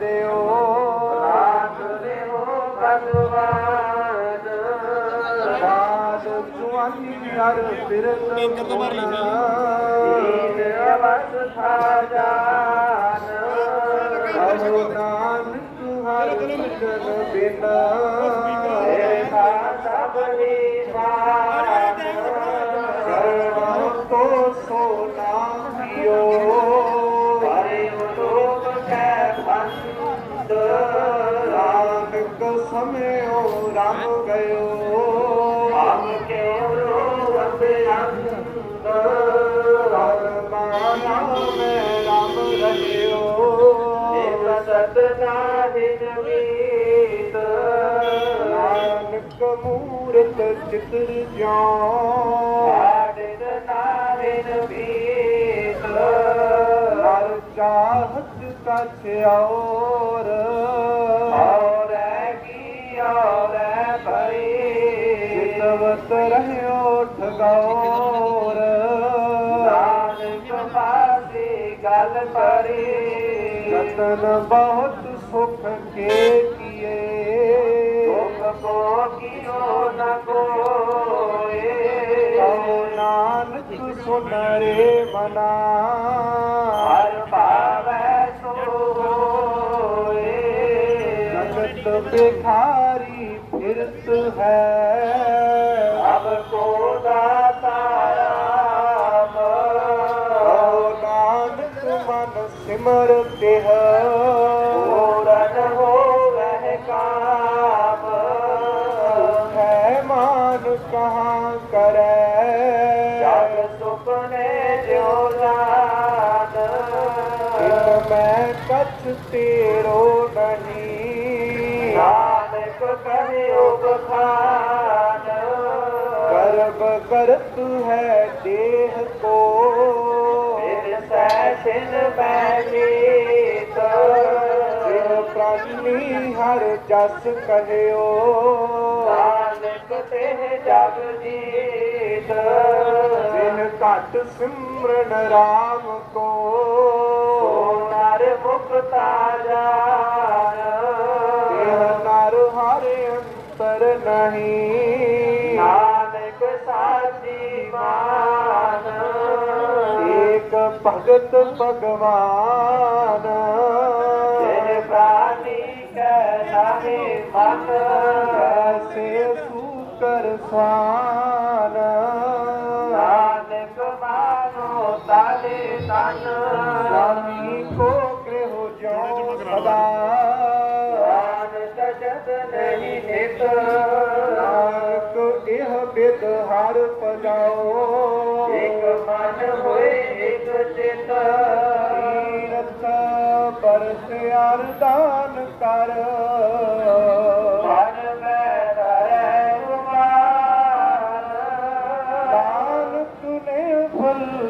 ਦਿਓ। ਰਾਤ ਦਿਓ ਭਗਵਾਨ। ਬਾਦ ਜੁਆਨੀ ਹਰ ਫਿਰਤ ਟੈਂਕਰ ਤੋਂ ਭਰ ਲੈਂਦੇ ਦੀਨ ਅਵਸਥਾ ਜਾਨ ਕਹੋ ਨਾਨਕ ਹਰ ਭਜਨ ਬਿਨਾ। ਚਿਤਰ ਜਿਉ। ਆਦਿਨ ਨਾਹਿਨ ਮੀਤ। ਹਰ ਚਾਹਤ ਕਛ ਔਰ। ਔਰ ਕੀ ਔਰ ਭਈ ਚਿਤਵਤ ਰਹਿਓ ਠਗੌਰ ਨਾਨਕ ਪਾਸੀ ਗੱਲ ਪਰੀ। ਰਤਨ ਬਹੁਤ ਸੁਖ ਕੇ ਕਿਉ ਨ ਕੋਏ ਕਉ ਨਾਨਕ ਸੁਨਰੇ ਮਨਾ ਹਰ ਭਾਵੈ ਸੋ ਹੋਏ ਜਗਤ ਬਿਖਾਰੀ ਫਿਰਤ ਹੈ। ਅਬ ਕੋ ਦਾਤਾ ਰਾਮ ਕਉ ਨਾਨਕ ਮਨ ਸਿਮਰ ਤਿਹ ਕਛ ਤੇਰੋ ਨਹੀਂ ਨਾਨਕ ਕਹਿਓ ਬਖਾਨ ਕਰਬ ਕਰਤ ਹੈ ਦੇਹ ਕੋ। ਬਿਨ ਸੈਸ਼ਨ ਬੈਜੀਤ ਜਿਨ ਪ੍ਰਾਨੀ ਹਰ ਜਸ ਕਹਿਓ। ਨਾਨਕ ਤੇ ਜਗ ਜੀਤ। ਜਿਨ ਘਟ ਸਿਮਰਨ ਰਾਮ ਕੋ ਨਰ ਮੁਕਤਾ ਜਾਨ ਇਹ ਨਰ ਹਰ ਅੰਤਰ ਨਹੀਂ। ਨਾਨਕ ਸਾਚੀ ਮਾਨ ਏਕ ਭਗਤ ਭਗਵਾਨ। ਜਿਨ ਪ੍ਰਾਨੀ ਕੈ ਨਾਹੀ ਮਨ। ਐਸੇ ਸੂਕਰ ਸਵਾਨ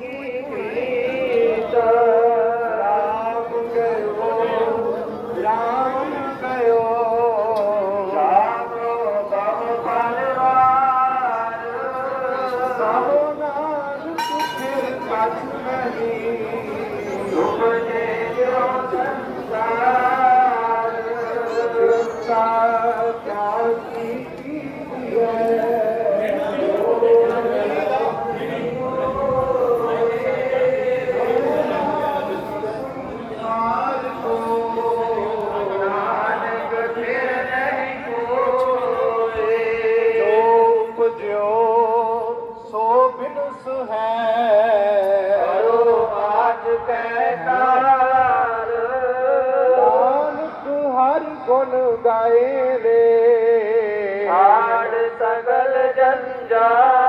Yeah. जा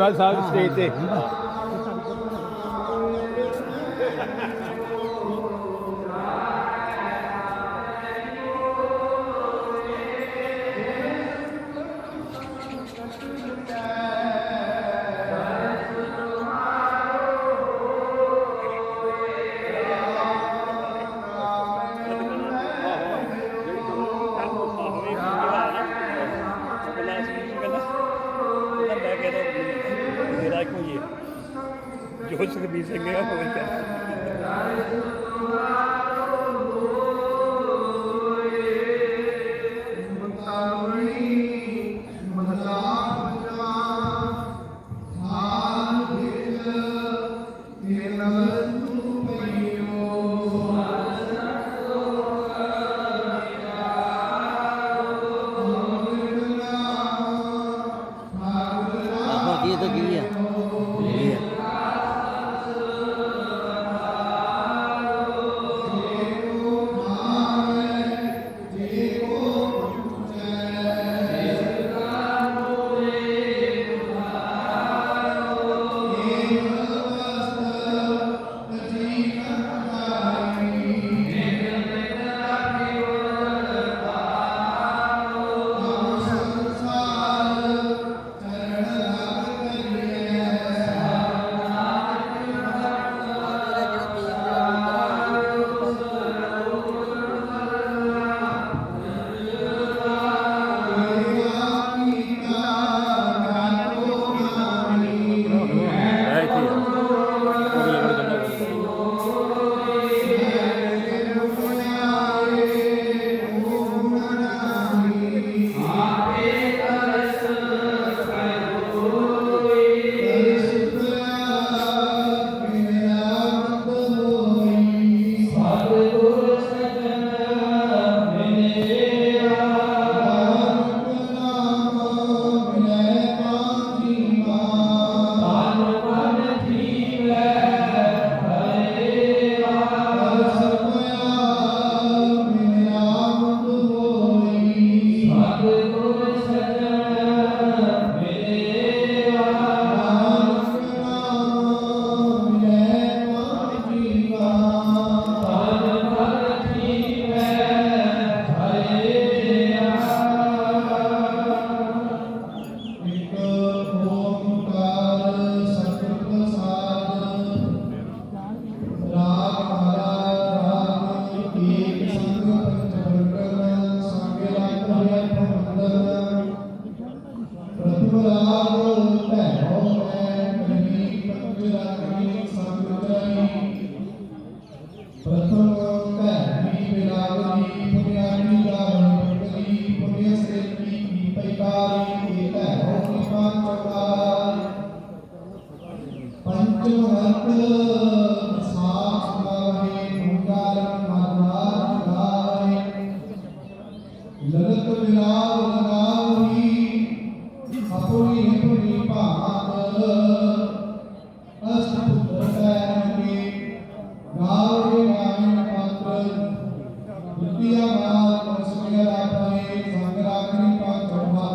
ਨਹੀਂ ਗੁਰਦੁਆਰਾ Amen.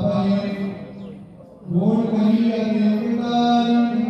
ਬਾਬਾ ਜੀ ਕੋਲ ਕਹੀ ਅਤੇ ਅਵਤਾਰਨ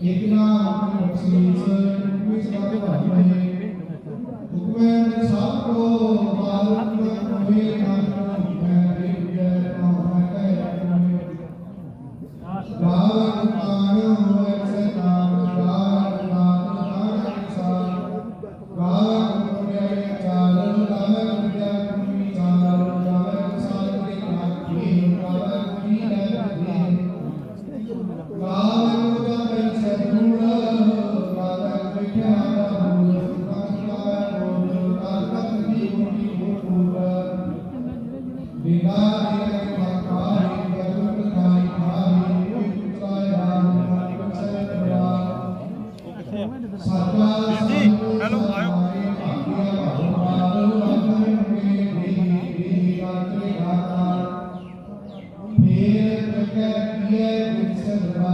एकना सीस इस बात का है हुक्म साहब को बाहर कोई ना